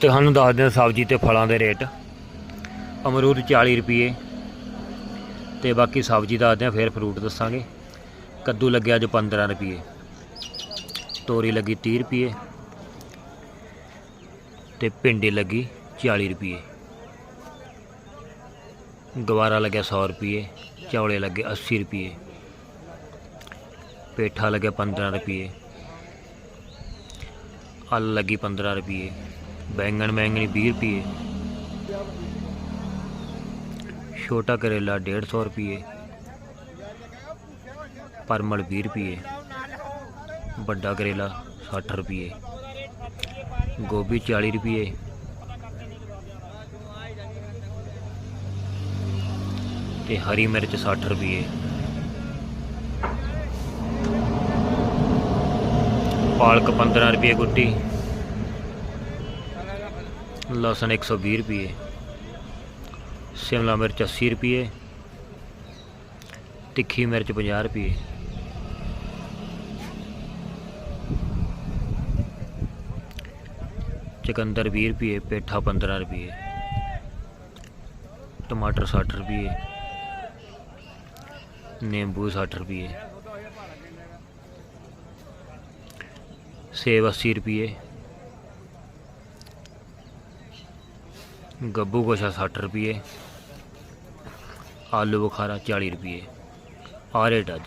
ਤੁਹਾਨੂੰ ਦੱਸਦੇ ਹਾਂ ਸਬਜ਼ੀ ਤੇ ਫਲਾਂ ਦੇ ਰੇਟ। ਅਮਰੂਦ 40 ਰੁਪਏ ਤੇ ਬਾਕੀ ਸਬਜ਼ੀ ਦੱਸਦੇ ਹਾਂ ਫਿਰ ਫਰੂਟ ਦੱਸਾਂਗੇ। ਕੱਦੂ ਲੱਗਿਆ ਅੱਜ 15 ਰੁਪਏ ਤੋਰੀ ਲੱਗੀ 30 ਰੁਪਏ ਤੇ ਭਿੰਡੀ ਲੱਗੀ 40 ਰੁਪਏ ਗਵਾਰਾ ਲੱਗਿਆ 100 ਰੁਪਏ ਚੌਲੇ ਲੱਗੇ 80 ਰੁਪਏ ਪੇਠਾ ਲੱਗਿਆ 15 ਰੁਪਏ ਆਲੂ ਲੱਗੀ 15 ਰੁਪਏ ਬੈਂਗਣ ਬੈਂਗਣੀ 20 ਰੁਪਏ ਛੋਟਾ ਕਰੇਲਾ 150 ਰੁਪਏ ਪਰਮਲ 20 ਰੁਪਏ ਵੱਡਾ ਕਰੇਲਾ 60 ਰੁਪਏ ਗੋਭੀ 40 ਰੁਪਏ ਤੇ ਹਰੀ ਮਿਰਚ 60 ਰੁਪਏ ਪਾਲਕ 15 ਰੁਪਏ ਗੁੱਟੀ। ਲਸਣ 120 ਰੁਪਏ ਸ਼ਿਮਲਾ ਮਿਰਚ 80 ਰੁਪਏ ਤਿੱਖੀ ਮਿਰਚ 50 ਰੁਪਏ ਚਕੰਦਰ 20 ਰੁਪਏ ਪੇਠਾ 15 ਰੁਪਏ ਟਮਾਟਰ 60 ਰੁਪਏ ਨਿੰਬੂ 60 ਰੁਪਏ ਸੇਬ 80 ਰੁਪਏ ਗੱਭੂ ਗੋਸ਼ਾ 60 ਰੁਪਏ ਆਲੂ ਬੁਖਾਰਾ 40 ਰੁਪਏ ਆ ਰੇਟ ਅੱਜ